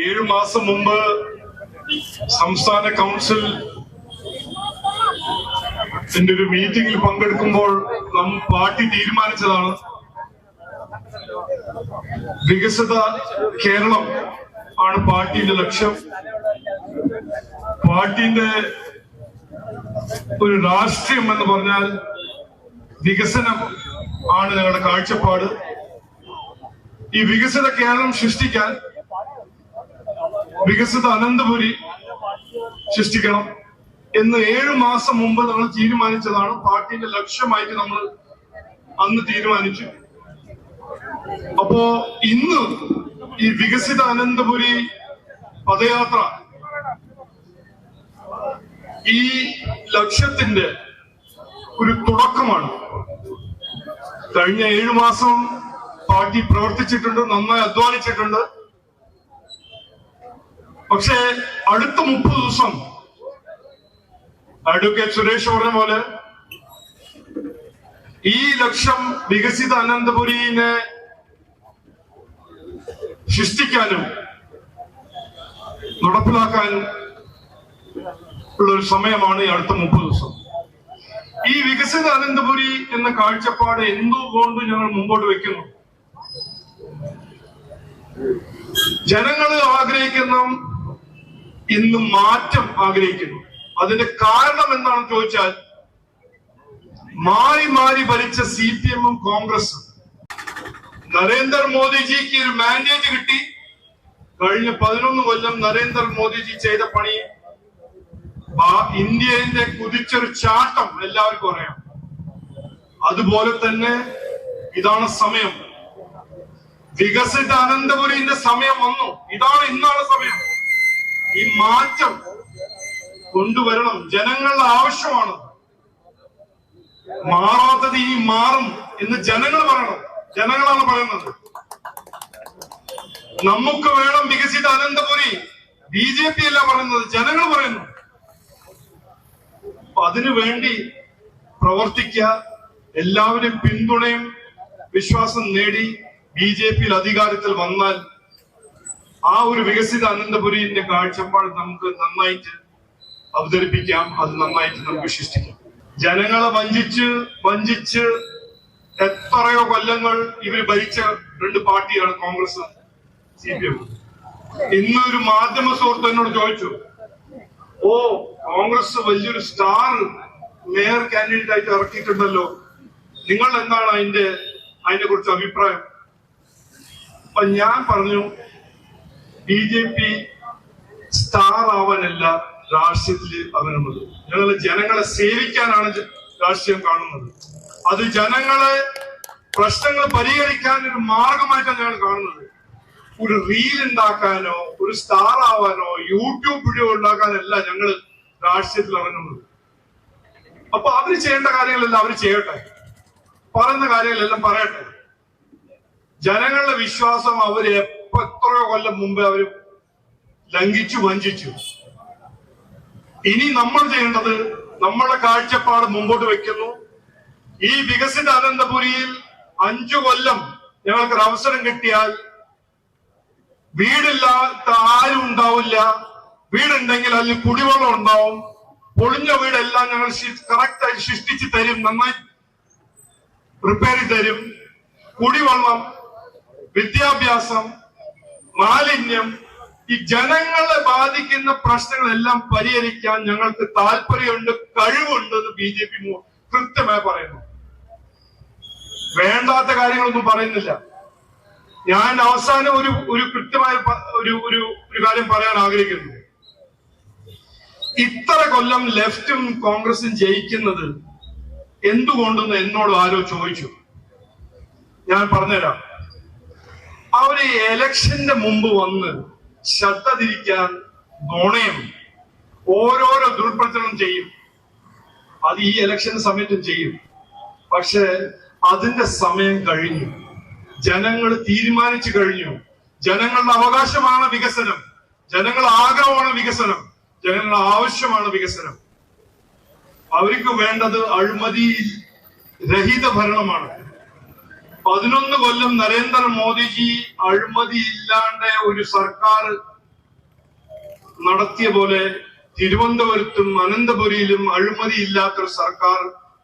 ഏഴു മാസം മുമ്പ് സംസ്ഥാന കൗൺസിൽ എന്റെ ഒരു മീറ്റിംഗിൽ പങ്കെടുക്കുമ്പോൾ നം പാർട്ടി തീരുമാനിച്ചതാണ്. വികസിത കേരളം ആണ് പാർട്ടിയുടെ ലക്ഷ്യം. പാർട്ടിന്റെ ഒരു രാഷ്ട്രീയം എന്ന് പറഞ്ഞാൽ വികസനം ആണ് ഞങ്ങളുടെ കാഴ്ചപ്പാട്. ഈ വികസിത കേരളം സൃഷ്ടിക്കാൻ വികസിത അനന്തപുരി സൃഷ്ടിക്കണം എന്ന് ഏഴു മാസം മുമ്പ് നമ്മൾ തീരുമാനിച്ചതാണ്. പാർട്ടിന്റെ ലക്ഷ്യമായിട്ട് നമ്മൾ അന്ന് തീരുമാനിച്ചു. അപ്പോ ഇന്ന് ഈ വികസിത അനന്തപുരി പദയാത്ര ഈ ലക്ഷ്യത്തിന്റെ ഒരു തുടക്കമാണ്. കഴിഞ്ഞ ഏഴു മാസം പാർട്ടി പ്രവർത്തിച്ചിട്ടുണ്ട് നന്നായി അധ്വാനിച്ചിട്ടുണ്ട്. പക്ഷേ അടുത്ത മുപ്പത് ദിവസം അഡ്വക്കേറ്റ് സുരേഷ് പറഞ്ഞ പോലെ ഈ ലക്ഷ്യം വികസിത അനന്തപുരിനെ സൃഷ്ടിക്കാനും നടപ്പിലാക്കാൻ ഉള്ള ഒരു സമയമാണ് ഈ അടുത്ത മുപ്പത് ദിവസം. ഈ വികസിത അനന്തപുരി എന്ന കാഴ്ചപ്പാട് എന്തുകൊണ്ട് ഞങ്ങൾ മുമ്പോട്ട് വെക്കുന്നു. ജനങ്ങൾ ആഗ്രഹിക്കുന്ന ഇന്ന് മാറ്റം ആഗ്രഹിക്കുന്നു. അതിന്റെ കാരണം എന്താണെന്ന് ചോദിച്ചാൽ മാറി മാറി ഭരിച്ച സി പി എമ്മും കോൺഗ്രസും. നരേന്ദ്രമോദിജിക്ക് ഒരു മാൻഡേറ്റ് കിട്ടി. കഴിഞ്ഞ പതിനൊന്ന് കൊല്ലം നരേന്ദ്രമോദിജി ചെയ്ത പണി ഇന്ത്യന്റെ കുതിച്ചൊരു ചാട്ടം എല്ലാവർക്കും അറിയാം. അതുപോലെ തന്നെ ഇതാണ് സമയം. വികസിത അനന്തപുരിന്റെ സമയം വന്നു. ഇതാണ് ഇന്നാണ് സമയം. ഈ മാറ്റം കൊണ്ടുവരണം. ജനങ്ങളുടെ ആവശ്യമാണ്. മാറാത്തത് ഇനി മാറും എന്ന് ജനങ്ങൾ പറയണം. ജനങ്ങളാണ് പറയുന്നത്. നമുക്ക് വേണം വികസിത അനന്തപുരി. ബി ജെ പി അല്ല പറയുന്നത്. ജനങ്ങൾ പറയുന്നു. അതിനു വേണ്ടി പ്രവർത്തിക്കുക. എല്ലാവരും പിന്തുണയും വിശ്വാസം നേടി ബി ജെ പിയിൽ അധികാരത്തിൽ വന്നാൽ ആ ഒരു വികസിത അനന്തപുരിന്റെ കാഴ്ചപ്പാട് നമുക്ക് നന്നായിട്ട് അവതരിപ്പിക്കാം. അത് നന്നായിട്ട് നമുക്ക് സൃഷ്ടിക്കാം ജനങ്ങളെ വഞ്ചിച്ച് വഞ്ചിച്ച് എത്രയോ കൊല്ലങ്ങൾ ഇവർ ഭരിച്ച രണ്ട് പാർട്ടിയാണ് കോൺഗ്രസ് സി പി എം. ഇന്ന് ഒരു മാധ്യമ സുഹൃത്ത് എന്നോട് ചോദിച്ചു ഓ കോൺഗ്രസ് വലിയൊരു സ്റ്റാർ മേയർ കാൻഡിഡേറ്റ് ആയിട്ട് ഇറക്കിയിട്ടുണ്ടല്ലോ. നിങ്ങൾ എന്താണ് അതിന്റെ അതിനെ കുറിച്ച് അഭിപ്രായം? അപ്പൊ ഞാൻ പറഞ്ഞു ബി ജെ പി സ്റ്റാർ ആവാനല്ല രാഷ്ട്രീയത്തിൽ ഇറങ്ങുന്നത് ഞങ്ങൾ ജനങ്ങളെ സേവിക്കാനാണ് രാഷ്ട്രീയം കാണുന്നത്. അത് ജനങ്ങളെ പ്രശ്നങ്ങൾ പരിഹരിക്കാൻ ഒരു മാർഗമായിട്ടാണ് ഞങ്ങൾ കാണുന്നത്. ഒരു റീൽ ഉണ്ടാക്കാനോ ഒരു സ്റ്റാർ ആവാനോ യൂട്യൂബ് വീഡിയോ ഉണ്ടാക്കാനല്ല ഞങ്ങൾ രാഷ്ട്രീയത്തിൽ ഇറങ്ങുന്നത് അപ്പൊ അവർ ചെയ്യേണ്ട കാര്യങ്ങളെല്ലാം അവർ ചെയ്യട്ടെ. പറയുന്ന കാര്യങ്ങളെല്ലാം പറയട്ടെ. ജനങ്ങളുടെ വിശ്വാസം അവർ എപ്പോ എത്രയോ കൊല്ലം മുമ്പേ അവർ ലംഘിച്ചു വഞ്ചിച്ചു. ഇനി നമ്മൾ ചെയ്യേണ്ടത് നമ്മുടെ കാഴ്ചപ്പാട് മുമ്പോട്ട് വെക്കുന്നു. ഈ വികസിത അനന്തപുരിയിൽ അഞ്ചു കൊല്ലം ഞങ്ങൾക്ക് ഒരു അവസരം കിട്ടിയാൽ വീടില്ലാത്ത ആരും ഉണ്ടാവില്ല. വീടുണ്ടെങ്കിൽ അതിൽ കുടിവെള്ളം ഉണ്ടാവും. പൊളിഞ്ഞ വീടെല്ലാം ഞങ്ങൾ കറക്റ്റ് ആയി സൃഷ്ടിച്ച് തരും നന്നായി പ്രിപ്പയർ ചെയ്ത് തരും. കുടിവെള്ളം വിദ്യാഭ്യാസം മാലിന്യം ഈ ജനങ്ങളെ ബാധിക്കുന്ന പ്രശ്നങ്ങളെല്ലാം പരിഹരിക്കാൻ ഞങ്ങൾക്ക് താല്പര്യമുണ്ട് കഴിവുണ്ട് എന്ന് ബി ജെ പി കൃത്യമായി പറയുന്നു. വേണ്ടാത്ത കാര്യങ്ങളൊന്നും പറയുന്നില്ല. ഞാൻ അവസാനം ഒരു ഒരു കൃത്യമായ ഒരു ഒരു ഒരു കാര്യം പറയാൻ ആഗ്രഹിക്കുന്നു. ഇത്ര കൊല്ലം ലെഫ്റ്റും കോൺഗ്രസും ജയിക്കുന്നത് എന്തുകൊണ്ടെന്ന് എന്നോട് ആരോ ചോദിച്ചു. ഞാൻ പറഞ്ഞുതരാം. അവർ എലക്ഷന്റെ മുമ്പ് വന്ന് ശ്രദ്ധ തിരിക്കാൻ നുണയും ഓരോരോ ദുർപ്രചരണം ചെയ്യും. അത് ഈ ഇലക്ഷൻ സമയത്തും ചെയ്യും. പക്ഷെ അതിന്റെ സമയം കഴിഞ്ഞു. ജനങ്ങൾ തീരുമാനിച്ചു കഴിഞ്ഞു. ജനങ്ങളുടെ അവകാശമാണ് വികസനം. ജനങ്ങൾ ആഗ്രഹമാണ് വികസനം. ജനങ്ങളുടെ ആവശ്യമാണ് വികസനം. അവർക്ക് വേണ്ടത് അഴിമതി രഹിത ഭരണമാണ്. പതിനൊന്ന് കൊല്ലം നരേന്ദ്രമോദിജി അഴിമതി ഇല്ലാണ്ട് ഒരു സർക്കാർ നടത്തിയ പോലെ തിരുവനന്തപുരത്തും അനന്തപുരിയിലും അഴിമതി ഇല്ലാത്തൊരു സർക്കാർ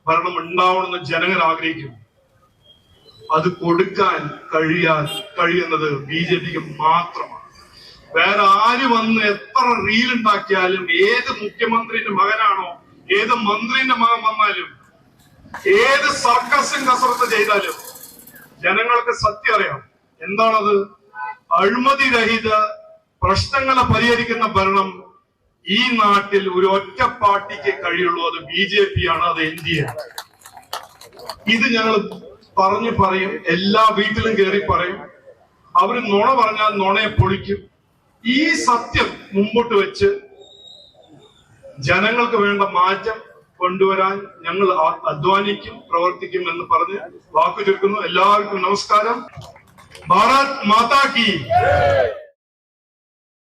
ഭരണം ഉണ്ടാവണമെന്ന് ജനങ്ങൾ ആഗ്രഹിക്കും അത് കൊടുക്കാൻ കഴിയാൻ കഴിയുന്നത് ബി ജെ പിക്ക് മാത്രമാണ്. വേറെ ആര് വന്ന് എത്ര റീൽ ഉണ്ടാക്കിയാലും ഏത് മുഖ്യമന്ത്രിന്റെ മകനാണോ ഏത് മന്ത്രിന്റെ മകൻ വന്നാലും ഏത് സർക്കസും കസരത്ത് ചെയ്താലും ജനങ്ങൾക്ക് സത്യം അറിയാം. എന്താണത്? അഴിമതി രഹിത പ്രശ്നങ്ങളെ പരിഹരിക്കുന്ന ഭരണം ഈ നാട്ടിൽ ഒരു ഒറ്റ പാർട്ടിക്ക് കഴിയുള്ളൂ. അത് ബി ജെ പി ആണ് അത് എൻ ഡി എ ഇത് ഞങ്ങൾ പറഞ്ഞു പറയും എല്ലാ വീട്ടിലും കയറി പറയും. അവർ നുണ പറഞ്ഞാൽ നുണയെ പൊളിക്കും. ഈ സത്യം മുമ്പോട്ട് വെച്ച് ജനങ്ങൾക്ക് വേണ്ട മാറ്റം കൊണ്ടുവരാൻ ഞങ്ങൾ അധ്വാനിക്കും പ്രവർത്തിക്കും എന്ന് പറഞ്ഞ് വാക്കു ചുരുക്കുന്നു എല്ലാവർക്കും നമസ്കാരം. ഭാരത് മാതാ കി.